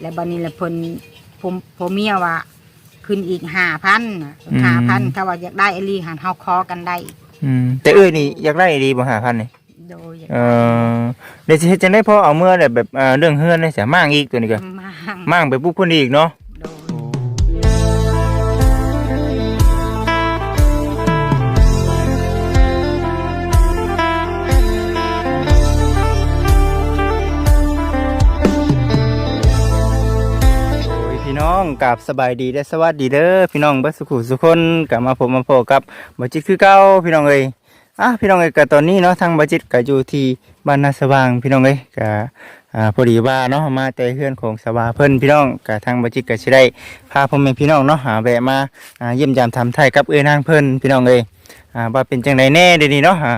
แล้วบัดนี้แหละเพิ่นผมผมเมียว่าขึ้นอีก5,000อืม5,000เขาว่าอยากได้อหลีหันเฮาคอกันได้อืมแต่เอ้ยนี่อยากได้ดีบ่หาพันนี่โดยอยากเออเดี๋ยวสิเฮ็ดจังได๋พอเอาเมื่อได้แบบเอ่อเรื่องเฮือนนี่เสียมางอีกตัวนี้ก็มากมางไปปุ๊บเพิ่นอีกเนาะ อ้ยพี่น้องกับสบายดีและสวัสดีเด้อพี่น้องบิดสุขุสุคนกลับมาผมมาพบกับบ่จิตคือเก่าพี่น้องเอ้ยอะพี่น้องเอ้ยก็ตอนนี้เนาะทางบ่จิตก็อยู่ที่บ้านนาสว่างพี่น้องเอ้ยก็อ่าพอดีว่าเนาะมาแต่เฮือนของสวาเพิ่นพี่น้องก็ทางบ่จิตก็สิได้พาพ่อแม่พี่น้องเนาะหาแวะมาอ่าเยี่ยมยามทำไทยกับเอ้ยนางเพิ่นพี่น้องเอ้ยอ่าว่าเป็นจังไดแน่เดี๋ยวนี้เนาะอ่า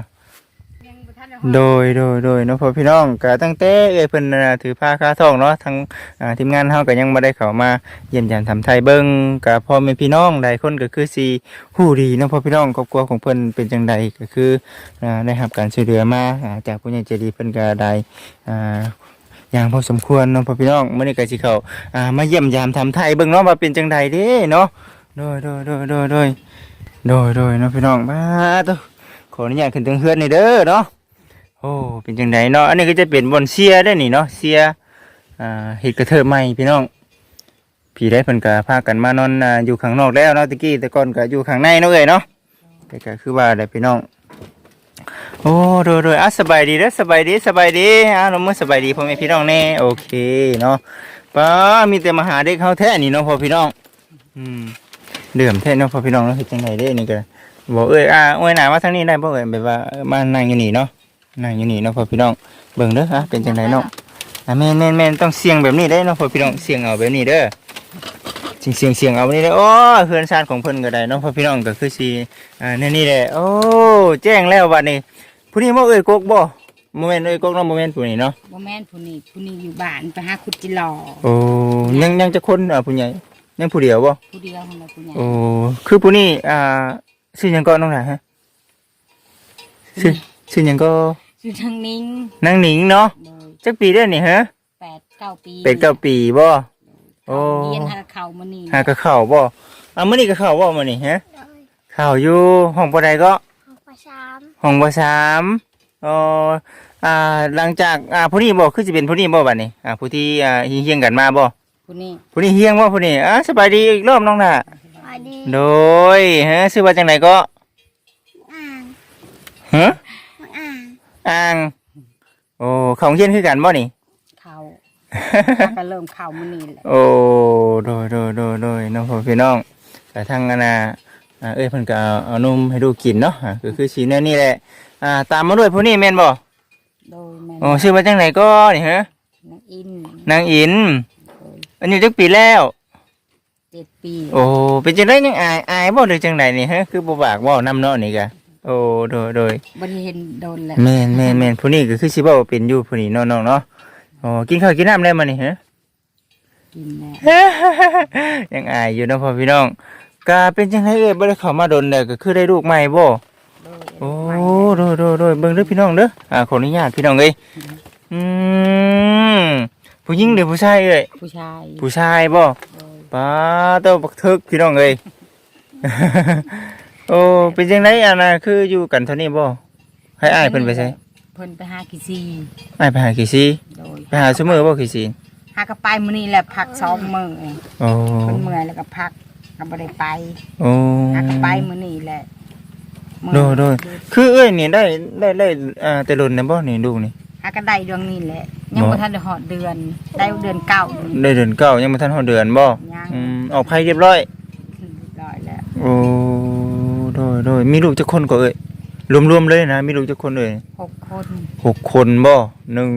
โดยโดยโดยเนาะพ่อพี่น้องก็ตั้งแต่เอ้ยเพิ่นน่ะถือผ้าคาทองเนาะทั้งอ่าทีมงานเฮาก็ยังบ่ได้เข้ามาเยี่ยมยามทำไทยเบิ่งก็พ่อแม่พี่น้องหลายคนก็คือสิฮู้ดีเนาะพ่อพี่น้องครอบครัวของเพิ่นเป็นจังใดก็คืออ่าได้รับการช่วยเหลือมาอ่าจากผู้ใหญ่ใจดีเพิ่นก็ได้อ่าอย่างพอสมควรเนาะพ่อพี่น้องมื้อนี้ก็สิเข้าอ่ามาเยี่ยมยามทำไทยเบิ่งเนาะว่าเป็นจังใดเด้เนาะโดยโดยโดยโดยโดยโดยโดยเนาะพี่น้องมาตัวขออนุญาตขึ้นถึงเฮือนนี่เด้อเนาะ โอ้เป็นจังไดเนาะอันนี้ก็จะเป็นบอนเซียได้นี่เนาะเซียอ่าเห็ดกระเทิบใหม่พี่น้องพี่ได้เพิ่นก็พากันมานอนอ่าอยู่ข้างนอกแล้วเนาะตะกี้แต่ก่อนก็อยู่ข้างในเนาะเอ้ยเนาะแต่ก็คือว่าได้พี่น้องโอ้โดยโดยอะสบายดีเด้อสบายดีสบายดีอะเรามื่อสบายดีพ่อแม่พี่น้องแน่โอเคเนาะป้ามีแต่มาหาเด็กเขาแท้นี่เนาะพ่อพี่น้องอืมเดือมแท้เนาะพ่อพี่น้องเนาะเฮ็ดจังไดเด้นี่ก็บอกเอ้ยอ่าโอ้ยหน้ามาทางนี้ได้บ่เอ้ยแบบว่ามานั่งอยู่นี่เนาะ นั่งอยู่นี่เนาะพ่อพี่น้องเบิ่งเด้อฮะเป็นจังไดเนาะอะแม่นแม่นแม่นต้องเสียงแบบนี้ได้เนาะพ่อพี่น้องเสียงเอาแบบนี้เด้อเสียงเสียงเสียงเอาแบบนี้เด้อโอ้ยเฮือนชาติของเพิ่นก็ได้เนาะพ่อพี่น้องก็คือสิอ่าแนี่นี่แหละโอ้แจ้งแล้วบัดนี้ผู้นี้บ่เอ่ยกกบ่บ่แม่นเอ่ยกกเนาะบ่แม่นผู้นี้เนาะบ่แม่นผู้นี้ผู้นี้อยู่บ้านไปหาขุดจิหลอโอ้ยังยังจะคนอะผู้ใหญ่ยังผู้เดียวบ่ผู้เดียวหั่นแหละผู้ใหญ่โอ้คือผู้นี้อ่าชื่อหยังก็น้องหล่ะฮะชื่อชื่อหยังก็ ชื่อทางนิ้งนางหนิงเนาะโดยจักปีเด้อนี่ฮะแปดเก้าปีเป็ดเก้าปีบ่โอ้เรียนหาเข้ามื้อนี้หากระเข่าบ่อะมื้อนี้กระเข่าบ่มื้อนี้ฮะโดยข่าวอยู่ห้องบ่ใดก็หกประชามห้องบ่สามอ๋ออ่าหลังจากอ่าผู้นี้บ่คือสิเป็นผู้นี้บ่บัดนี้อ่าผู้ที่อ่าเฮียงๆกันมาบ่ผู้นี้ผู้นี้เฮียงบ่ผู้นี้อ่าสบายดีอีกรอบน้องน่ะ สวัสดีโดยฮะชื่อว่าจังไดก็อ่างฮะอ่าง อ่างโอ้เขาเฮียนคือกันบ่นี่ เข้าก็เริ่มเข้ามื้อนี้แหละโอ้โดยโดยโดยโดยน้องพ่อพี่น้องแต่ทางอันน่ะอ่าเอ้ยเพิ่นก็เอาเอานมให้ดูกินเนาะอ่าก็คือสีแนวนี้แหละอ่าตามมาด้วยผู้นี้แม่นบ่โดยแม่นโอ้ชื่อว่าจังไหนก็นี่ฮะนางอินนางอิน โดยอายุจักปีแล้ว เจ็ดปีโอ้เป็นจังไดยังอายอายบ่หรือจังไดนี่ฮะคือบ่บากเว้านำเนาะนี่กะ โอ้โดยโดยบ่ได้เห็นโดนแล้วแม่นแม่นแม่นผู้นี้ก็คือสิเว้าเป็นอยู่ผู้นี้เนาะน้องเนาะโอ้กินข้าวกินน้ำได้มานี่ฮะ กินแล้วยังอายอยู่เนาะพ่อพี่น้องก็เป็นจังไดเอ้ยบ่ได้เข้ามาดนแล้วก็คือได้ลูกใหม่บ่โดยโอ้โดยโดยโดยเบิ่งเด้อพี่น้องเด้ออ่าขออนุญาตพี่น้องเอ้ยอืมผู้หญิงหรือผู้ชายเอ้ยผู้ชายผู้ชายบ่โดยป้าตัวบักทึกพี่น้องเอ้ย โอ้เป็นจังไดอันน่ะคืออยู่กันเท่านี้บ่ให้อ้ายเพิ่นไปใช้เพิ่นไปหากี่ซีอ้ายไปหาขี้ซีโดยไปหาซุมื้อบ่ขี้ซีหากระไปมื้อนี้แหละพักสองมื้อโอ้เพิ่นเมื่อยแล้วก็พักก็บ่ได้ไปโอ้หากระไปมื้อนี้แหละมื้อโดยโดยคือเอ้ยนี่ได้ได้ได้อ่าแต่ลนนะบ่นี่ลูกนี่หากระได้เดือนนี้แหละยังบ่ทันได้ฮอดเดือน ได้เดือนเก้านี่ได้เดือนเก้ายังบ่ทันฮอดเดือนบ่ยังอืมออกไผเรียบร้อยเรียบร้อยแล้วโอ้โด ยโดยมีลูกจักคนก็เอ้ยรวมๆเลยนะมีลูกจักคนเอ้ยหกคนหกคนบ่หนึ่ง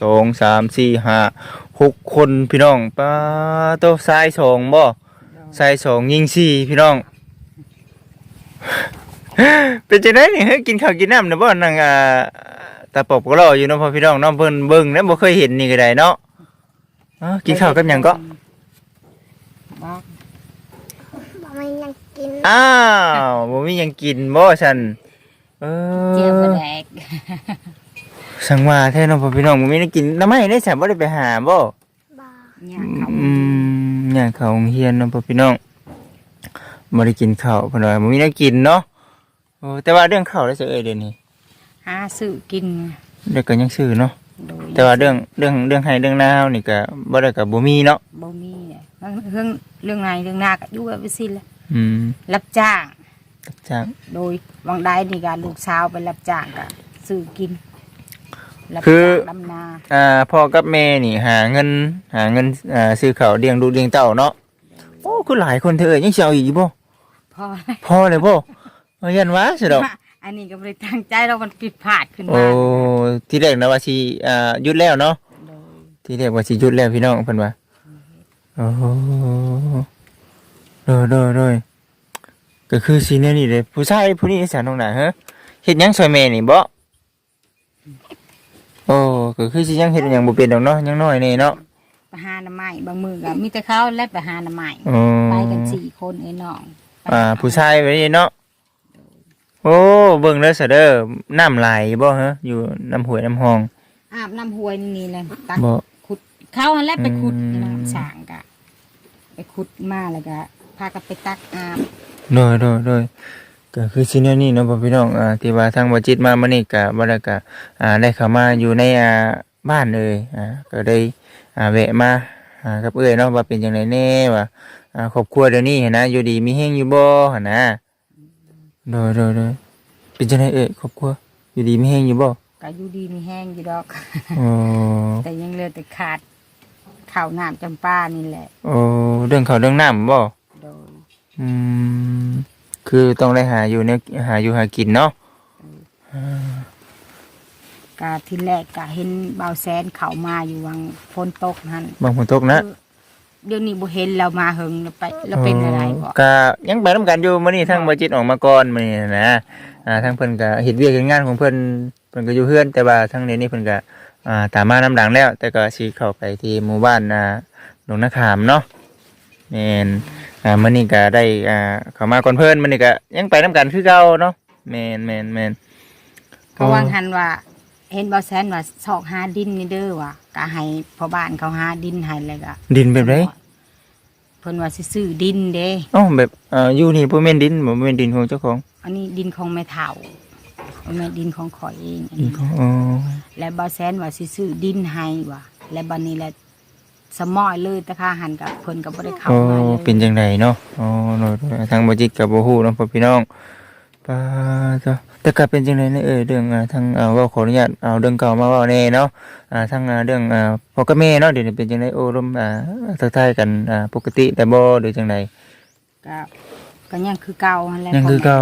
สองสามสี่ห้าหกคนพี่น้องป้าโตชายสองบ่ชายสองยิงสี่พี่น้อง เป็นจังไดนี่เฮ้ยกินข้าวกินน้ำนะบ่นั่งอ่าตาปอบก็รออยู่เนาะพ่อพี่น้องเนาะเพิ่นเบิ่งแล้วบ่เคยเห็นนี่ก็ได้เนาะอ้ากินข้าวกับหยังก็บอกบอกมันยัง กินอ้าวบ่มีหยังกินบ่ซั่นเออเจียวกระแดกสังว่าแท้เนาะพ่อพี่น้องบ่มีได้กินน้ำไม้ได้ฉันบ่ได้ไปหาบ่บอกอเนี่ยเขาอืมย่างเขาโรงเฮียนเนาะพ่อพี่น้องบ่ได้กินข้าวเพิ่นว่าบ่มีแนวกินเนาะโอ้แต่ว่าเรื่องข้าวได้วเสิเอ้ยเดี๋ยวนี้หาซื้อกินเดี๋ยวก็ยังซื้อเนาะโดยแต่ว่าเรื่องเรื่องเรื่องให้เรื่องนาวนี่ก็บ่ได้ก็บ่มีเนาะบ่มีเนี่ยเรื่องเรื่องไงเรื่องหน้าก็อยู่แบบสิแหละ อืมรับจ้างจ้างโดยวังได้นี่ก็ลูกสาวไปรับจ้างก็ซื้อกินรับคือจ้างดำนาอ่าพ่อกับแม่นี่หาเงิน หาเงินอ่าซื้อข้าวเลี้ยงลูกเลี้ยงเต้าเนาะโอ้คือหลายคนเธอเอ้ยยังสิเอาอีกบ่พอพอเลยบ่เอายันว่าสิดอก อันนี้ก็ไม่ได้ตั้งใจเรามันผิดพลาดขึ้นโอ้มาที่แรกนะว่าสิอ่าหยุดแล้วเนาะโดยที่แรกว่าสิหยุดแล้วพี่น้องเพิ่นว่าโอ้ โดยโดยโดยก็คือสิแนวนี้เลยผู้ชายผู้นี้สานตรงไหนฮะเฮ็ดหยังซอยแม่นี่บ่โอ้ก็คือสิยังเฮ็ดหยังบ่เป็นดอกเนาะยังน้อยแน่เนาะไปหาหน้ำไม้บางมือก็มีแต่เขาและไปหาหน้ำไม้อ๋อไปกันสี่คนไอ้น้องไปอ่า ผู้ชายไปนี่เนาะโอ้เบิ่งเด้อซะเด้อน้ำไหลบ่ฮะอยู่น้ำห้วยน้ำหองอาบน้ำห้วยนี่แหละตักบ่ ขุดเขาหันแหล้วไปขุดอืม น้ำสางกะ ไปขุดมาแล้วก็ พากันไปตักอาบโดยโดยโดยก็คือสิแนวนี้เนาะพ่อพี่น้องอ่าที่ว่าทางบ่จิตมามื้อนี้ก็บ่ได้ก็อ่าได้เข้ามาอยู่ในอ่าบ้านเลยอ่าก็ได้อ่าแวะมาอ่ากับเอ้ยเนาะว่าเป็นจังไดแน่ว่าอ่าครอบครัวเดี๋ยวนี้หันนะอยู่ดีมีแฮงอยู่บ่หั่นนะโดยโดยโดยเป็นจังไดเอ้ยครอบครัวอยู่ดีมีแฮงอยู่บ่ก็อยู่ดีมีแห้งอยู่ดอก โอ้แต่ยังเหลือแต่ขาดข้าวน้ำจำปานี่แหละ โอ้เรื่องข้าวเรื่องน้ำบ่โดย อืมคือต้องได้หาอยู่เนี่ยหาอยู่หากินเนาะกาที่แรกกะเห็นเบาแสนเขามาอยู่วังฝนตกนั่นบางคนตกนะเดี๋ยวนี้บ่เห็นเรามาเฮิงเราไปเราเป็นอะไรบ่ก็ยังไปนํกันอยู่มื้อนี้ทางบ่จิตออกมาก่อนมื้อนี้นะอ่าทางเพิ่นก็เฮ็ดเวียกเฮ็ดงานของเพิ่นเพิ่นก็อยู่เฮือนแต่ว่าทางนี้นี่เพิ่นก็อ่าตามมาน้ำหลังแล้ว แต่ก็สิเข้าไปที่หมู่บ้านอ่าหนองนาขามเนาะแม่น อ่ามื้อนี้ก็ได้อ่าเข้ามาก่อนเพิ่นมื้อนี้ก็ยังไปนํกันคือเก่าเนาะแม่นแม่นแม่นก็วางหันว่า เห็นเบาแสนว่าซอกหาดินนี่เด้อว่ะก็ให้พ่อบ้านเขาหาดินให้เลยก็ดินแบบไดเพิ่นว่าสิซื้อดินเด้เอ้าแบบเอ่ออยู่นี่บ่แม่นดินบ่แม่นดินของเจ้าของ อันนี้ดินของแม่เฒ่าบ่แม่นดินของข่อยเองอันดินนี้ของอ๋อและเบาแสนว่าสิซื้อดินให้ว่ะและบัดนี้แหละ สมอยเลยแต่ค่าหันกับเพิ่นก็บ่ได้เข้าอ๋อมาเลยเป็นจังไดเนาะอ๋อโน่นทางบ่จิตก็บ่ฮู้เนาะพ่อพี่น้องปาจ้ะแต่ก็เป็นจังไดเนี่ยเออเรื่องอ่าทางอ่าเว้าขออนุญาตเอาเรื่องเก่ามาเว้าแน่เนาะอ่าทางอ่าเรื่องอ่าพ่อกับแม่เนาะเดี๋ยวนี้เป็นจังไดโอ้ร่มอ่าทักทายกันอ่าปกติแต่บ่หรือจังได ก็ก็ยังคือเก่าหั่นแหละยังคือเก่า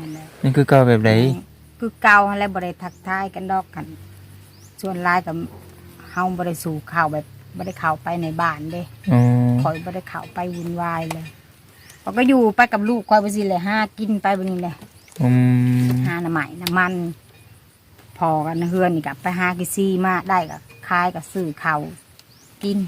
นั่นแหละนี่คือเก่าแบบใดคือเก่าหั่นแหละบ่ได้ทักทายกันดอกกัน ส่วนหลายก็เฮาบ่ได้สู่ข่าวแบบ บ่ได้เข้าไปในบ้านเด้อ๋อคอยบ่ได้เข้าไปวุ่นวายเลยเขาก็อยู่ไปกับลูกคอยไปสิเลยหากินไปบัดนี้แหละอืมหาน้ำใหม่น้ำมัน พอกันเฮือนนี่กับไปหากิซี่มาได้กับขายกับซื้อข้าวกิน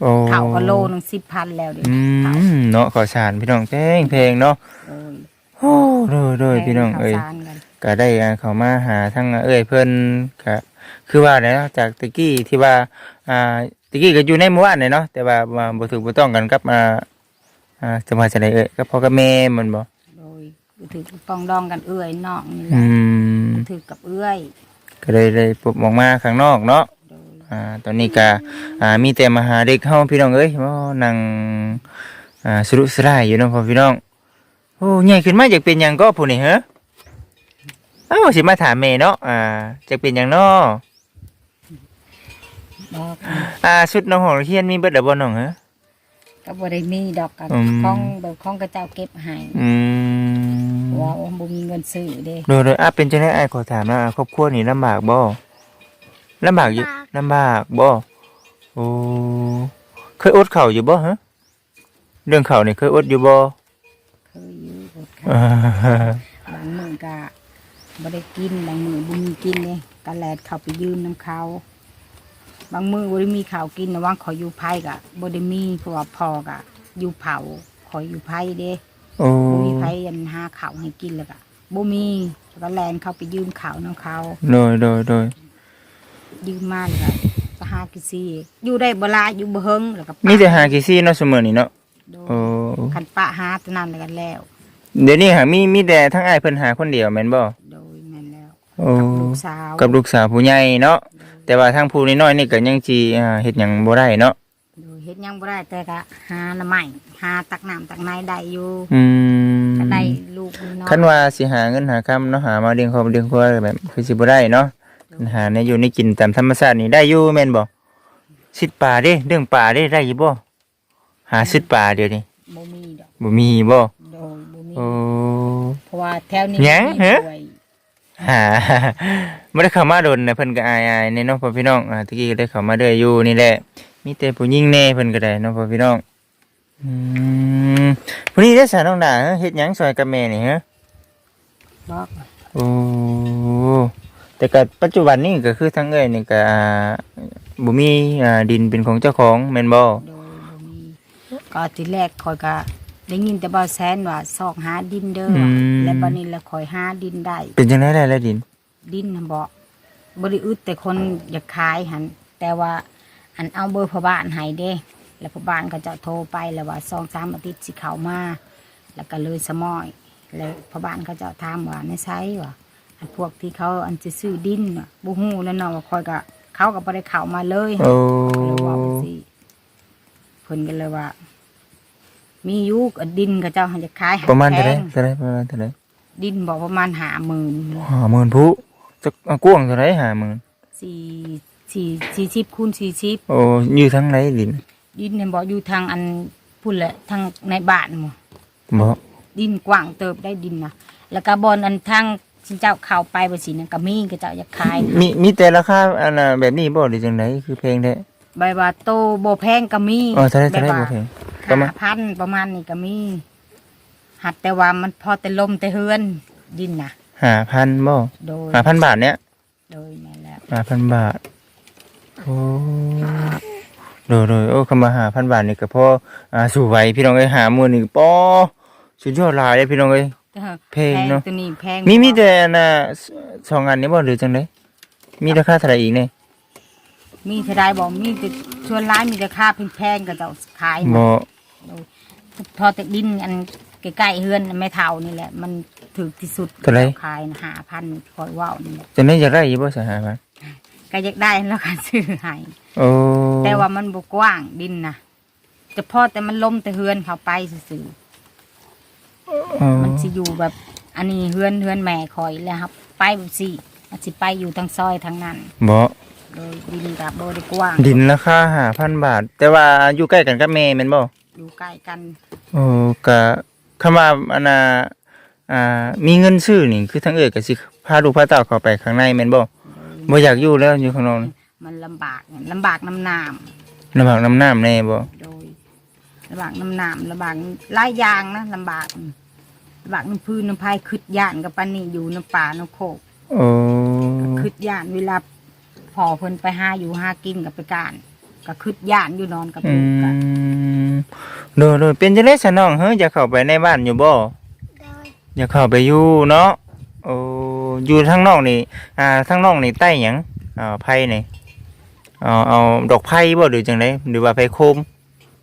โอ้ข้าวก็โลนึงสิบพันแล้วเดี๋ยวอืนี้ข้าวมเนาะขอสารพี่น้องแพงแพงเนาะโอ้ยโอ้โดยโดยพี่น้องเอ้ยข้าวสารกันก็ได้อ่าเข้ามาหาทั้งเอ้ยเพิ่นก็คือว่าเนี่ยเนาะจากตะกี้ที่ว่าอ่า ตะกี้ก็อยู่ในหมู่บ้านเนี่ยเนาะแต่ว่าว่าบ่ถูกบ่ต้องกันกับอ่าอ่าจังหวัดจะไดเอ้ยกับพ่อกับแม่มันบ่โดยถือปองดองกันเอื้อยน้องนี่แหอืละมถือกับเอื้อยก็เลยเลยปลดออกมาข้างนอกเนาะโดยอ่าตอนนี้ก็อ่ามีแต่มาหาเด็กเฮาพี่น้องเอ้ยบ่นั่งอ่าสรุสรายอยู่เนาะพ่อพี่น้องโอ้ใหญ่ขึ้นมาอยากเป็นหยังก็ผู้นี่เหรอเอ้าสิมาถามแม่เนาะอ่าจะเป็นหยังเนาะ ดอกอ่าชุดน้องของเฮียนมีเบิดแล้วบ่น้องเหรอก็บ่ได้มีดอกกับอืมของแบบของกระเจ้าเก็บให้อืมว่าบ่มีเงินซื้อเด้โดยโดยอะเป็นจังได๋อ้ายขอถามนะครอบครัวนี่ลำบากบ่ลำบากอยู่ลำบากบ่โอ้เคยอดข้าวอยู่บ่ฮะเรื่องข้าวนี่เคยอดอยู่บ่เคยอยู่อดอ่าข้าวบางมื้อก็บ่ได้กินบางมื้อบ่มีกินเด้ก็แลดเข้าไปยืมน้ำเขา บางมื้อบ่ได้มีข้าวกินระหว่างขอยอยู่ไผก็บ่ได้มีเพราะว่าพ่อก็อยู่เผาขอยอยู่ไผเด้โอ้บ่มีไผยันหาข้าวให้กินแล้วก็บ่มีก็แลนเข้าไปยืมข้าวน้ำเขา โดยโดยโดยยืมมาแล้วก็ก็หากิซี่ อยู่ได้บ่หลายอยู่บ่เฮิงแล้วก็ปะมีแต่หากี่ซี่เนาะเสมอนี่เนาะโดยโอ้คันปะหาตะนั้นแล้วกันแล้ว เดี๋ยวนี้หามีมีแต่ทั้งอ้ายเพิ่นหาคนเดียวแม่นบ่โดยแม่นแล้ว โอ้กับลูกสาวกับลูกสาวผู้ใหญ่เนาะ แต่ว่าทางผู้น้อยๆนี่ก็ยังสิอ่าเฮ็ดหยังบ่ได้เนาะโดยเฮ็ดหยังบ่ได้แต่ก็หาหน้ำใหม่หาตักน้ำตักในได้อยู่อืมก็ได้ลูกน้อยคันว่าสิหาเงินหาคำเนาะหามาเลี้ยงครอบเลี้ยงครัวแบบคือสิบ่ได้เนาะหาในอยู่ในกินตามธรรมชาตินี่ได้อยู่แม่นบ่สิดป่าเด้เรื่องป่าเด้ได้อยู่บ่หาสิดป่าเดี๋ยวนี้บ่มีดอกบ่มีบ่โดยบ่มีโอ้ เพราะว่าแถวนี้หยังมีฮะป่วย หาบ่ได้เข้ามาโดนนะเพิ่นก็อายๆในเนาะพ่อพี่น้องอ่าตะกี้ก็ได้เข้ามาเด้ออยู่นี่แหละมีแต่ผู้หญิงแน่เพิ่นก็ได้เนาะพ่อพี่น้องอืมผู้นี้ได้สาน้องดาเฮ็ดหยังซอยกับแม่นี่ฮะบอกโอ้แต่ก็ปัจจุบันนี้ก็คือทั้งเอ้ยนี่ก็อ่าบ่มีอ่าดินเป็นของเจ้าของแม่นบ่โดยบ่มีก็ทีแรกคอยก็ ได้ยินแต่บ่แซนว่าซอกหาดินเด้ออและบัดนี้ละคอยหาดินได้ เป็นจังได๋ล่ะแล้วดิน ดินน่ะบ่บ่ได้อึดแต่คนอยากขายหันแต่ว่าอันเอาเบอร์พ่อบ้านให้เด้ แล้วพ่อบ้านก็จะโทรไปแล้วว่าสองสามอาทิตย์สิเข้ามา แล้วก็เลยสมอย แล้วพ่อบ้านเขาจะถามว่าในไซว่าอันพวกที่เขาอันจะซื้อดินน่ะบ่ฮู้แล้วเนาะว่าคอยก็เขาก็บ่ได้เข้ามาเลย โอ้ก็เลยว่าไปสิเพิ่นก็เลยว่า มีอยู่กับดินกับเจ้าหันจะขายให้ประมาณเท่าไหร่แพงเท่าไหร่ประมาณเท่าไหร่ดินบอกประมาณหาหมื่น50,000ผู้จักอ่ากว้างเท่าไหร่50,000สี่สี่สี่สิบคูณสี่สิบโอ้อยู่ทั้งไหนดินดินเนี่ยบอกอยู่ทางอันพุ่นแหละทางในบ้านหมบ่ดินกว้างเติบได้ดินนะแล้วก็บอนอันทางสิเจ้าเข้าไปบ่สินั่นก็มีก็เจ้าอยากขายมีมีแต่ราคาอันน่ะแบบนี้บ่หรือจังไดคือเพลงแท้ใบว่าโตบ่แพงก็มีอ๋อเท่าไหร่เท่าไหร่บ่เพลง ประมาณห้าพันประมาณนี้ก็มี หัดแต่ว่ามันพอแต่ลมแต่เฮือนดินนะ5,000บ่โดย5,000บาทเนี่ยโดยแม่นแล้ว5,000บาทโอ้โดยโดยโอ้คำว่า5,000บาทนี่ก็พออ่าสู่ไหวพี่น้องเอ้ยหามื้อนี่ปอสุดยอดหลายเลยพี่น้องเอ้ยแพงเนอะ ตัวนี้แพงมีมีแต่อันน่ะสสองอันนี้บ่หรือจังไดมีราคาเท่าไหร่อีกเนี่ยมีเท่าใดบอกมีแต่ชวนร้ายมีแต่ค่าแพงๆก็จะขายบ่ พอแต่ดินอันใกล้ๆเฮือนไม่เท่านี่แหละ มันถูกที่สุดเท่าไหร่ ขายหาพันคอยว่าวนี่แหละจังได๋อยากได้อีกบ่สหายก็อยากได้แล้วก็ซื้อให้โอ้แต่ว่ามันบกว้างดินนะจะพอแต่มันล้มแต่เฮือนเขาไปซื่ออ๋อๆมันสิอยู่แบบ อันนี้เฮือนเฮือนแม่คอยแล้วครับ ไปแบบสิมันสิไปอยู่ทางซอยทางนั้นบ่โดยดินกับโบได้กว้างดินราคา5,000บาท แต่ว่าอยู่ใกล้กันกับแม่แม่นบ่ อยู่ใกล้กันโอ้ก็คำว่าอันน่ะอ่า มีเงินซื้อนี่คือทั้งเอ้ยก็สิพาลูกพาเต้าเข้าไปข้างในแม่นบ่บ่อยากอยู่แล้วอยู่ข้างนอกนี่มันลำบากลำบากน้ำน้ลำบากน้ำน้ำแน่บ่ำโดยลำบากน้ำน้ำลำบากหลายอย่างนะลำบากลำบากน้ำพื้นน้ำพายขึ้นย่านกับปานนี่อยู่น้ำป่าน้ำโคกโอ้ขึ้นย่านเวลาพอเพิ่นไปหาอยู่หากินกับไปการก็ขึ้นย่านอยู่นอนกับอืลูกกันม โดยโดยเป็นจังได๋ซะน้องเฮ้ยอยากเข้าไปในบ้านอยู่บ่โดยอยากเข้าไปอยู่เนาะโอ้อยู่ทางนอกนี่อ่าทางนอกนี่ใต้หยังอ่าไผ่นี่เอาเอาดอกไผ่บ่หรือจังไดหรือว่าไผ่โคม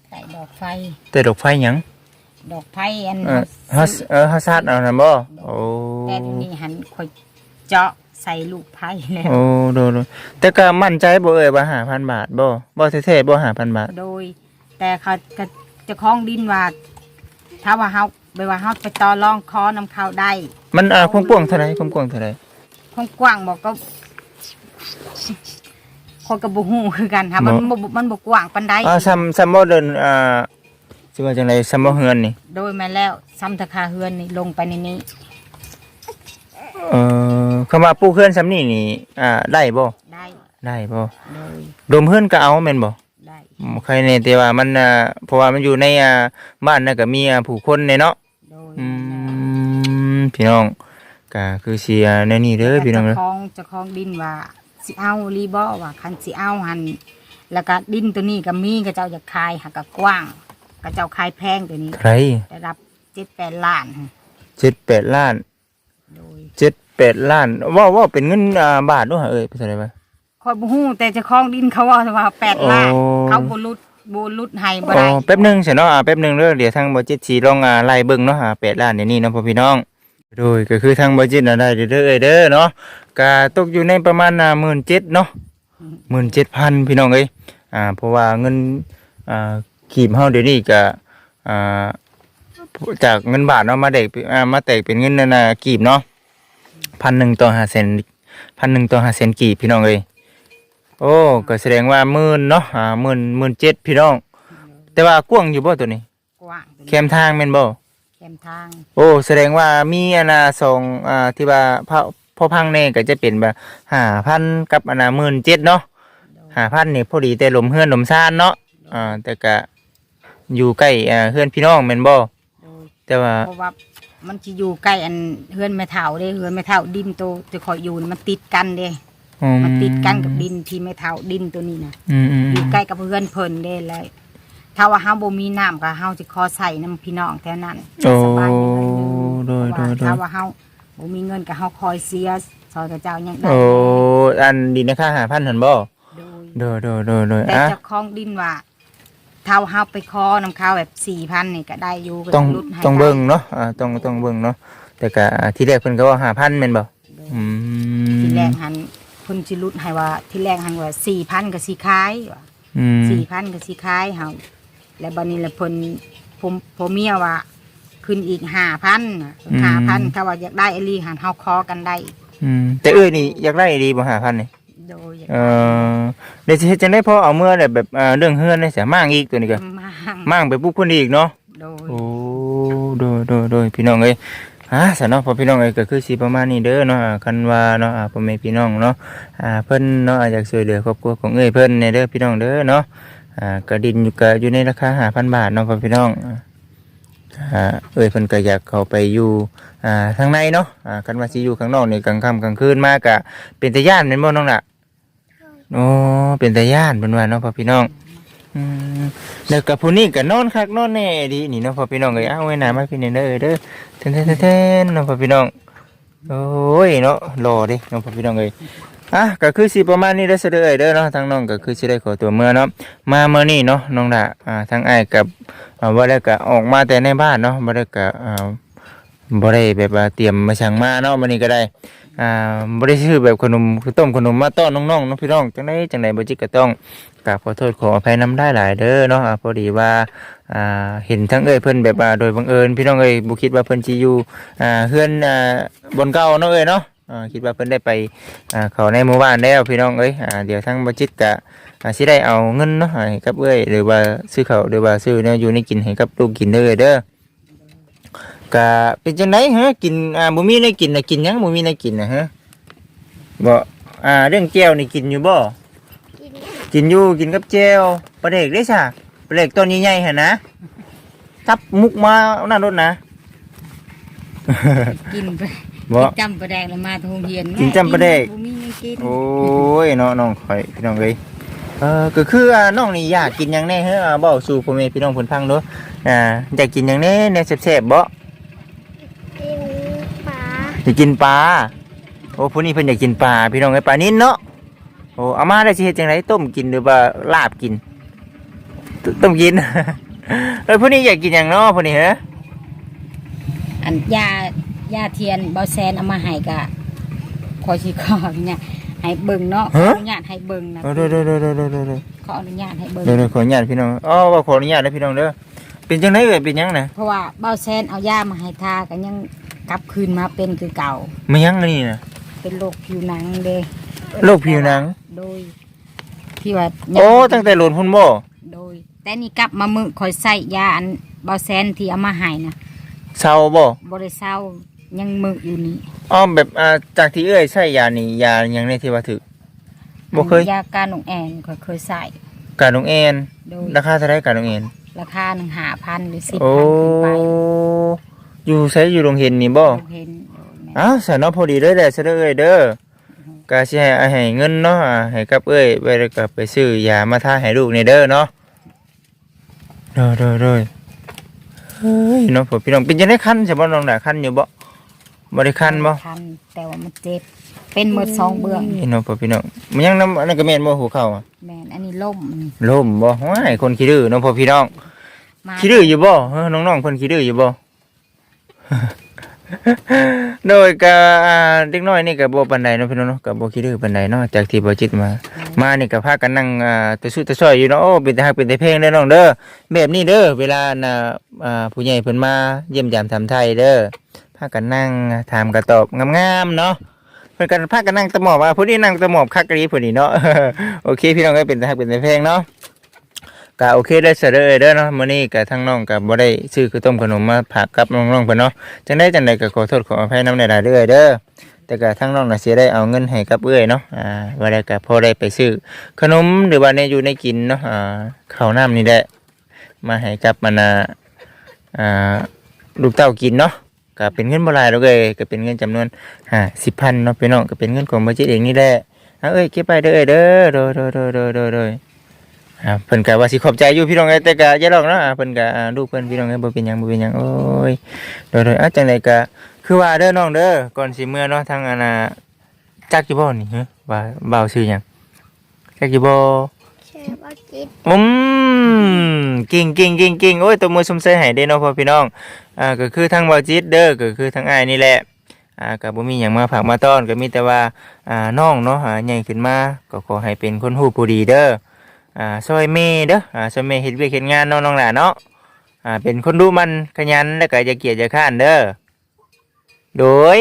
ใส่ดอกไฟ แต่ดอกไผ่หยัง ดอกไผ่อันเออเฮาเออเฮาซาดเอานั่นบ่โอ้แต่ทีนี้หันค่อยเจาะใส่ลูกไผ่แล้ว โอ้โดยโดยแต่ก็มั่นใจบ่เอ่ยว่า5,000บาทบ่บ่แท้ๆบ่5,000บาท โดย แต่เขาก็เจะคล้าของดินว่า ถ้าว่าเฮาไปว่าเฮาไปต่อรองคอนำเขาได้มันอ่าความกว้างเท่าไหร่ความกว้างเท่าไหร่ความกว้างบอกก็คนกับบุหูคือกันค่ะมันบ่มันบกว้างปันใดอ่าซ้ำซ้ำบ่เดินอ่าสิว่าจังไดซ้ำบ่เฮือนนี่โดยมาแล้วซ้ำตะคาเฮือนนี่ลงไปในนี้ เอ่อคำว่าปลูกเฮือนซ้ำนี่นี่อ่าได้บ่ได้ได้บ่โดย ดมเฮือนก็เอาแม่นบ่ได้อืม ใครเนี่ยแต่ว่ามันอ่าเพราะว่ามันอยู่ในอ่าบ้านน่ะก็มีอ่าผู้คนเนี่ยเนาะโดยอืมพี่น้องก็คือเสียในนี่เด้อพี่น้องเด้เจ้าอของเจ้าของดินว่าสิเอารีบอว่าคันสิเอาหันแล้วก็ดินตัวนี้ก็มีก็เจ้าจะขายหักก็กว้างก็เจ้าขายแพงตัวนี้ใครได้รับเจ็ดแปดล้านหั่น7 8ล้านโดย7 8ล้านว่าว่าเป็นเงินอ่าบาทด้วยเหรอเอ้ยเป็นเท่าไหร่บ่คอยบ่ฮู้แต่เจะคล้าของดินเขาว่าว่าแปดล้านโอ้ เขาบ่ลุดบ่ลุดให้บ่อ๋ได้อแป๊บหนึงเสียเนาะอ่าแป๊บหนึงเด้อเดี๋ยวทางบ่จิตสิลองอ่าไล่เบิ่งเนาะอ่า8ล้านเดี๋ยวนี้เนาะพ่อพี่น้องโดยก็คือทางบ่จิตน่ะได้เด้อเอ้ยเด้อเนาะก็ตกอยู่ในประมาณอ่า17,000เนาะ17,000พี่น้องเอ้ยอ่าเพราะว่าเงินอ่าขีบเฮาเดี๋ยวนี้ก็อ่าจากเงินบาทเนาะมาแตกอ่ามาแตกเป็นเงินนั่นน่ะกีบเนาะ1,000ต่อ5เซน1,000ต่อ5เซนกีบพี่น้องเอ้ย โอ้ก็แสดงว่าหมื่นเนาะอ่าหมื่นหมื่นเจ็ดพี่น้อง แต่ว่ากว้างอยู่บ่ตัวนี้กว้างตัวนี้แคมทางแม่นบ่แคมทาง โอ้แสดงว่ามีอันน่ะสองอ่าที่ว่าพระพอพังแน่ก็จะเป็นแบบ5,000กับอันน่ะ17,000เนาะ5,000นี่พอดีแต่ลมเฮือนลมซ่านเนาะอ่าแต่ก็อยู่ใกล้อ่าเฮือนพี่น้องแม่นบ่โดยแต่ว่าเพราะว่ามันสิอยู่ใกล้อันเฮือนแม่เฒ่าเด้เฮือนแม่เฒ่าดินโตจะคอยอยู่นี่มันติดกันเด้ อืมันติดกันกับดินที่แม่เฒ่าดินตัวนี้นะอืมอืมออืยู่มใกล้กับเพื่อนเพิ่นได้เลยถ้าว่าเฮาบ่มีน้ำก็เฮาสิขอใส่น้ำพี่น้องแถวนั้นโอ้สบายอยู่หน่อยหนึง โดยเพราะโดว่ายโดยถ้าว่าเฮาบ่มีเงินก็เฮาคอยเสียซอยกับเจ้ายังได้โอ้อันดินราคา5,000หั่นบ่โดยโดยโดยโดยโดยแต่อะ เจ้าของดินว่าถ้าเฮาไปขอน้ำข้าวแบบ4,000นี่ก็ได้อยู่ก็ต้องลดให้ต้องได้เบิ่งเนาะอ่าต้องต้องเบิ่งเนาะแต่ก็อ่าที่แรกเพิ่นก็ว่า5,000แม่นบ่โดยอืม ที่แรกหันเพิ่นสิลดให้ว่าที่แรกหันว่า4,000ก็สิขายว่าอืม4,000ก็สิขายเฮาแล้วบัดนี้ละเพิ่นผมผมเมียว่าขึ้นอีก5,000น่ะ5,000ถ้าว่าอยากได้อหลีหันเฮาขอกันได้ อืมแต่เอ้ยนี่อยากได้ดีบ่5,000นี่โดยอยากเออเดี๋ยวสิเฮ็ดจังได๋พอเอาเมื่อได้แบบอ่าเรื่องเฮือนนี่เสียมางอีกตัวนี้ก็มากมางไปปลูกเพิ่นอีกเนาะ โดย โอ้โดยโดยโดยพี่น้องเอ้ย ฮะสะเนาะพอพี่น้องเอ้ยก็คือสิประมาณนี้เด้อเนาะอ่าคันว่าเนาะอ่าพ่อแม่พี่น้องเนาะอ่าเพิ่นเนาะอยากช่วยเหลือครอบครัวของเอ้ยเพิ่นเนี่ยเด้อพี่น้องเด้อเนาะอ่าก็ดินอยู่ก็อยู่ในราคา5,000บาทเนาะพ่อพี่น้องอ่าเอ้ยเพิ่นก็อยากเข้าไปอยู่อ่าทางในเนาะอ่าคันว่าสิอยู่ข้างนอกนี่กลางค่ำกลางคืนมากะเป็นตาย่านแม่นบ่น้องล่ะโอ้เป็นตาย่านเพิ่นว่าเนาะพ่อพี่น้องอืม แล้วกับผู้นี้ก็นอนคักนอนแน่ดีนี่เนาะพ่อพี่น้องเอ้ยเอาไว้หน้ามาพี่นี่เด้อเด้อเทนเทนเทนนเนาะพ่อพี่น้องโอ้ยเนาะรอดิเนาะพ่อพี่น้องเอ้ยอะก็คือสิประมาณนี้เด้เสยเด้อเด้อเนาะทางน้องก็คือสิได้ขอตัวเมื่อเนาะมาเมื่อนี้เนาะน้องดาอ่าทางไอ้กับอ่าบ่ได้ก็ออกมาแต่ในบ้านเนาะบ่ได้ก็อ่าบ่ได้แบบว่าเตรียมมาสั่งมาเนาะมื้อนี้ก็ได้ อ่าบ่ได้ซื้อแบบขนมคือต้มขนมมาต้อนน้องๆเนาะพี่น้องจังไดจังไดบ่จิกก็ต้องกราบขอโทษขออภัยน้ำได้หลายเด้อเนาะอ่าพอดีว่าอ่าเห็นทั้งเอ้ยเพิ่นแบบว่าโดยบังเอิญพี่น้องเอ้ยบุคิดว่าเพิ่นสิอยู่อ่าเฮือนอ่าบนเก่าเนาะเอ้ยเนาะอ่าคิดว่าเพิ่นได้ไปอ่าเขาในหมู่บ้านแล้วพี่น้องเอ้ยอ่าเดี๋ยวทั้งบัจิตกะอาสิได้เอาเงินเนาะให้กับเอ้ยหรือว่าซื้อเขาวหรือว่าซื้อเนี่ยอยู่ในกินให้กับลูกกินเด้อเด้อ กะเป็นจังไดฮะกินอ่าบ่มีได้กินน่ะกินหยังบ่มีได้กินน่ะฮะบ่อ่าเรื่องแก้วนี่กินอยู่บ่กินกินอยู่กินกับเจลปลาเด็กได้ช่ะปลาเด็กตัวใหญ่ๆเห็นนะจับมุกมาเอาหน้ารถนะ กินไปบ่ จำปลาแดงแล้วมาทงเฮียนกินจำปลาแดก บ่มีเงินกินโอ้ยน้องน้องข่อยพี่น้องเลยเออก็คืออ่าน้องนี่อยากกินหยังแน่เฮ้ออ่าบอกสู่พ่อแม่พี่น้องเพิ่นฟังเด้ออ่าอยากกินหยังแน่แน่แซ่บๆบ่กินปลา อยากกินปลาโอ้ผู้นี้เพิ่นอยากกินปลาพี่น้องเอ้ยปลานิ่นเนาะโอ้เอามาได้สิเฮ็ดจังไดต้มกินหรือว่าลาบกินตต้มกินเอ้ยผู้นี้อยากกินหยังเนาะผู้นี้เหรออันยายาเทียนเบาแซนเอามาให้กะขอสิขอเนี่ยให้เบิ่งเนาะขออนุญาตให้เบิ่งนะเออเด้อเด้อเด้อเด้อเด้อเด้อเด้อขออนุญาตให้เบิ่งเดี๋ยวขออนุญาตพี่น้องอ๋อว่าขออนุญาตนะพี่น้องเด้อเป็นจังไดเอ่ยเป็นหยังนะเพราะว่าเบาแซนเอายามาให้ทาก็ยัง กลับคืนมาเป็นคือเก่า มันหยังอันนี่นะเป็นโรคผิวหนังเด้โรคผิวหนัง โดย ที่ว่าโอ้ตั้งแต่หล่นพุ่นบ่โดย แต่นี่กลับมามือคอยใส่ยาอันเบาแซนที่เอามาให้นะเศร้าบ่บ่ได้เศร้ายังมืออยู่นี่อ๋อแบบอ่าจากที่เอ้ยใช้ยานี่ยาหยังในที่ว่าถึกบ่เคยยาการนองแอนก็เคยใส่การน้องแอนโดยราคาเท่าไหร่การน้องแอนราคาหนึ่งหาพันหรือสิบโอ้พันขึ้นไป อยู่ใช้อยู่โรงเห็นนี่บ่เห็นโดยแม่อ้าวสนอพอดีเลยแหละซะเด้อเอ้ยเด้อก็สิให้ให้เงินเนาะอ่าให้กับเอ้ยไว้แล้วก็ไปซื้อยามาทาให้ลูกนี่เด้อเนาะเด้อเด้อเด้อเฮ้ยเนาะพ่อพี่น้องเป็นจังได๋คันใช่บ่น้องน่ะคันอยู่บ่บ่ได้คันบ่คันแต่ว่ามันเจ็บ เป็นหมดสองเบื้องนี่เนาะพ่อพี่น้องมันยังน้ำอันนั้นก็แม่นบ่หูเข้าอะแม่นอันนี้ล่มนี่ล่มบ่ว้ายคนขี้ดื้อเนาะพ่อพี่น้องมาขี้ดื้ออยู่บ่เออน้องๆเพิ่นขี้ดื้ออยู่บ่ โดยก็อ่าเด็กน้อยนี่ก็บ่ปานใดเนาะพี่น้องเนาะก็บ่ขี้ดื้อปานใดเนาะจากที่บ่จิตมา มานี่ก็พากันนั่งอ่าตะสุตะซอยอยู่เนาะโอ้เป็นตาฮักเป็นตาเพลงเด้อน้องเด้อแบบนี้เด้อเวลาน่ะอ่าผู้ใหญ่เพิ่นมาเยี่ยมยามทำไทยเด้อพากันนั่งถามกันตอบงามๆเนาะเพิ่นกันพากันนั่งตะหมอบว่าผู้นี้นั่งตะหมอบคักกะรีผู้นี้เนาะโอเคพี่น้องก็เป็นตาฮักเป็นตาเพลงเนาะ ก็โอเคได้เสยเด้อเด้อเนาะมื้อนี้ก็ทั้งน้องก็บ่ได้ซื้อข้าวต้มขนมมาฝากกับน้องๆเพิ่นเนาะจังได๋จังได๋ก็ขอโทษขออภัยนำในหลายเด้อเด้อแต่ก็ทั้งน้องน่ะสิได้เอาเงินให้กับเอื้อยเนาะอ่าว่าได้ก็พอได้ไปซื้อขนมหรือว่าในอยู่ในกินเนาะอ่าข้าวน้ำนี่แหละมาให้กับมันน่ะอ่าลูกเต้ากินเนาะก็เป็นเงินบ่หลายดอกเอ้ยก็เป็นเงินจำนวนอ่า10,000เนาะพี่น้องก็เป็นเงินของบ่จิตเองนี่แหละเอ้ยเก็บไปเด้อเอ้ยเด้อเด้อเด้อเด้ อเด้อเด้อเด้ออ่าเพิ่นก็ว่าสิขอบใจอยู่พี่น้องเอ้ยแต่ก็อย่าลอกเนาะอ่าเพิ่นก็อ่าลูกเพิ่นพี่น้องเอ้ยบ่เป็นหยังบ่เป็นหยังโอ้ยเด้อเด้ออะจังไดก็คือว่าเด้อน้องเด้อก่อนสิเมื่อเนาะทางอาณาจักอยู่บ่นี่ฮะว่าบ่าวชื่อหยังจักอยู่บ่ เชฟว่ากินอืมเก่งเก่งเก่งเก่งโอ้ยตัวมือสมเสยให้เด้เนาะพ่อพี่น้องอ่าก็คือทางบ่าวจิตเด้อก็คือทางอ้ายนี่แหละอ่าก็บ่มีหยังมาฝากมาต้อนก็มีแต่ว่าอ่าน้องเนาะอ่าใหญ่ขึ้นมาก็ขอให้เป็นคนฮู้ผู้ดีเด้อ อ่าซอยเมเด้ออ่าซอยเมเฮ็ดเวียกเฮ็ดงานเนาะน้องหล่ะเนาะอ่าเป็นคนดูมันขยันแล้วก็อย่าเกียจอย่าค้านเด้อโดย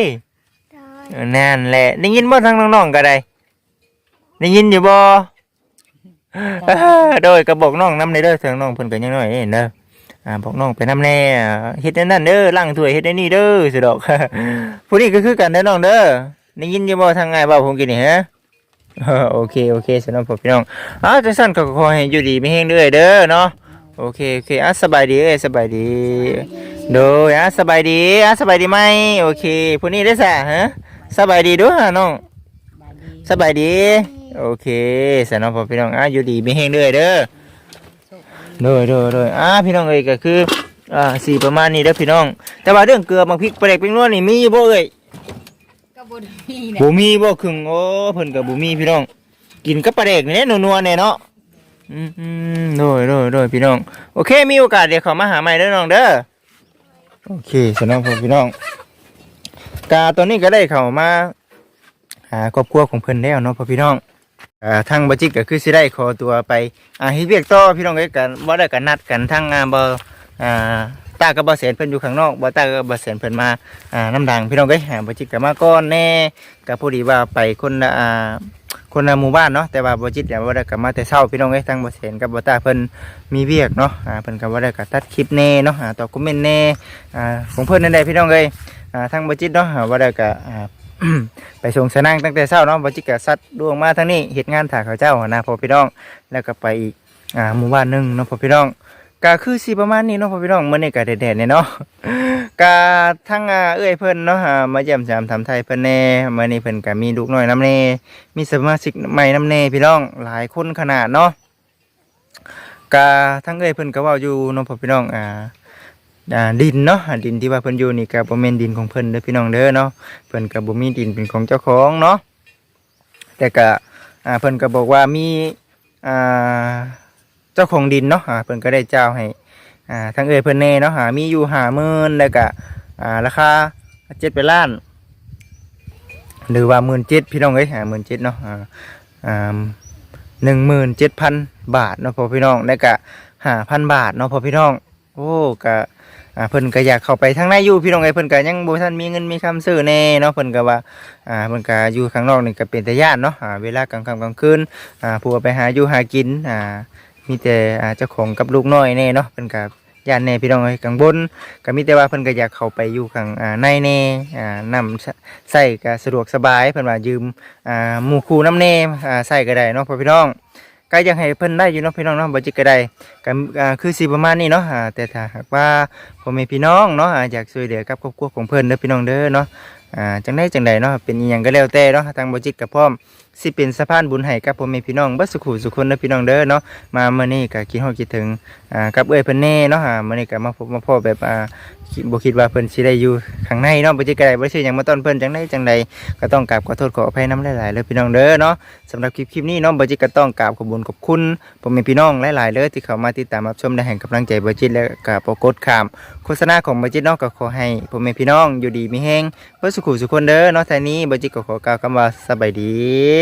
ได้เออนั่นแหละได้ยินบ่ทางน้องๆก็ได้ได้ยินอยู่บ่เอ้อโดยก็บอกน้องนำในเด้อทางน้องเพิ่นก็ยังน้อยเด้เด้ออ่าบอกน้องไปนำแน่อ่าเฮ็ดอันนั่นเด้อล้างถ้วยเฮ็ดอันนี้เด้อสิดอกผู้นี้ก็คือกันเด้อน้องเด้อได้ยินอยู่บ่ทางง่ายบ่ผมกินนี่ฮะเออ โอเคโอเคสำหรับพ่อพี่น้องอ้าวจังซั่นก็ขอให้อยู่ดีไมีแฮงเด้อเด้อเนาะโอเคโอเคอะสบายดีเอ้ยสบายดีโดยอะสบายดีอะสบายดีไหมโอเคผู้นี้ได้อซะฮะสบายดีด้วยฮะน้องสบายดี โอเคสำหรับพ่อพี่น้องอะอยู่ดีไมีแฮงเด้อเด้อโดยโดยโดยอะพี่น้องเอ้ยก็คืออ่าสีประมาณนี้เด้อพี่น้อง แต่ว่าเรื่องเกลือบางพริกปลาแดกเป็นนวลนี่มีบ่เอ้ย บ่ได้มีบ่มีบ่ครึ่งโอ้เพิ่นก็บ่มีพี่น้อง กินกับปลาแดกนี่แหละนัวๆแน่เนาะอืมอืมโดยโดยโดยพี่น้อง โอเค มีโอกาสเดี๋ยวเขามาหาใหม่เด้อน้องเด้อ โอเคสำหรับพ่อพี่น้องกาตอนนี้ก็ได้เข้ามาหาครอบครัวของเพิ่นแล้วเนาะพ่อพี่น้องอ่าทางบัจิตก็คือสิได้ขอตัวไปอ่าเฮ็ดเวียกต่อพี่น้องเอ้ยกันบ่ได้กันนัดกันทางงานบ่อ่า ตากับบ่แสนเพิ่นอยู่ข้างนอกบ่ตากับบ่แสนเพิ่นมาอ่าน้ำดังพี่น้องเอ้ยหาบัจิตก็มาก่อนแน่ก็พอดีว่าไปคนละอ่าคนละหมู่บ้านเนาะแต่ว่าบ่จิตเนี่ยบ่ได้กลับมาแต่เช้าพี่น้องเอ้ยทางบ่แสนกับบ่ตาเพิ่นมีเวียกเนาะอ่าเพิ่นก็บ่ได้ก็ตัดคลิปแน่เนาะอ่าตอบคอมเมนต์แน่อ่าของเพิ่นนั่นแหละพี่น้องเอ้ยอ่าทางบ่จิตเนาะอ่าได้ก็อ่าไปส่งสนางตั้งแต่เช้าเนาะบ่จิกะซัดดวงมาทางนี้เฮ็ดงานถ่าเขาวเจ้าหน้าพ่อพี่น้องแล้วก็ไปอีกอ่าหมู่บ้านหนึงเนาะพ่อพี่น้อง ก็คือสิประมาณนี้เนาะพ่อพี่น้องมื้อนี้ก็แดดๆเนี่ยเนาะก็ทั้งอาเอ้อยเพิ่นเนาะมาเยี่ยมยามถามไทยเพิ่นแน่มื้อนี้เพิ่นก็มีลูกน้อยน้ำแน่มีสมาชิกใหม่น้ำแน่พี่น้องหลายคนขนาดเนาะก็ทั้งเอ้อยเพิ่นก็ว้าอยู่เนาะพ่อพี่น้องอ่าดินเนาะดินที่ว่าเพิ่นอยู่นี่ก็บ่แม่นดินของเพิ่นเด้อพี่น้องเด้อเนาะเพิ่นก็บ่มีดินเป็นของเจ้าของเนาะแต่ก็อ่าเพิ่นก็บอกว่ามีอ่า เจ้าของดินเนาะอ่าเพิ่นก็ได้เจ้าให้อ่าทางเอ่ยเพิ่นแน่เนาะหามีอยู่50,000แล้วก็อ่าราคา7ไปล้าน หรือว่า17,000พี่น้องเอ้ย57,000เจ็ดเนาะอ่าอ่า17,000บาทเนาะพ่อพี่น้องแล้วก็5,000บาทเนาะพ่อพี่น้อง โอ้ก็อ่าเพิ่นก็อยากเข้าไปทางในอยู่พี่น้องไอ้เพิ่นก็ยังบ่ทันมีเงินมีคำซื้อแน่เนาะเพิ่นก็ว่าอ่าเพิ่นก็อยู่ข้างนอกนี่ก็เป็นแต่ย่านเนาะอ่าเวลากลางค่ำกลางคืนอ่าผู้ว่าไปหาอยู่หากินอ่า มีแต่เจ้าของกับลูกน้อยแน่เนาะเพิ่นก็ย่านแน่พี่น้องเอ้ยข้างบนก็มีแต่ว่าเพิ่นก็อยากเข้าไปอยู่ข้างในแน่อ่านำใส่ก็สะดวกสบายเพิ่นว่ายืมอ่าหมู่คู่น้ำแน่อ่าใส่ก็ได้เนาะพ่อพี่น้องก็ยังให้เพิ่นได้อยู่เนาะพี่น้องเนาะบ่จิกก็ได้ก็คือสิประมาณนี้เนาะแต่ถ้าหากว่าพ่อแม่พี่น้องเนาะอยากช่วยเหลือกับครอบครัวของเพิ่นเด้อพี่น้องเด้อเนาะอ่าจังไดจังใดเนาะเป็นอีหยังก็แล้วแต่เนาะทางบ่จิตกับพร้อมสิเป็นสะพานบุญให้กับพ่อแม่พี่น้องบิดสุขุสุคนเด้อพี่น้องเด้อเนาะมาเมื้อนี้ก็คิดฮอดคิดถึงอ่ากับเอ้ยเพิ่นแน่เนาะอ่ามื้อนี้ก็มาพบมาพ้อแบบอ่าคิดบ่คิดว่าเพิ่นสิได้อยู่ข้างในเนาะบ่จิตก็ไดบ่ชื่อหยังมาต้อนเพิ่นจังไดจังใดก็ต้องกราบขอโทษขออภัยนำหลายๆเด้อพี่น้องเด้อเนาะสำหรับคลิปคลิปนี้เนาะบ่จิตก็ต้องกราบขอบคุญขอบคุณพ่อแม่พี่น้องหลายๆเด้อที่เข้ามาติดตามรับชมและให้กำลังใจบ่จิตและก็บ่กดข้ามโฆษณาของบ่จิตเนาะก็ขอให้พ่อแม่พี่น้องอยู่ดีมีแฮงเพื่อสุขุสุขคนเด้อเนาะท่านี้บ่จิก็ขอกล่าวคำว่าสบายดี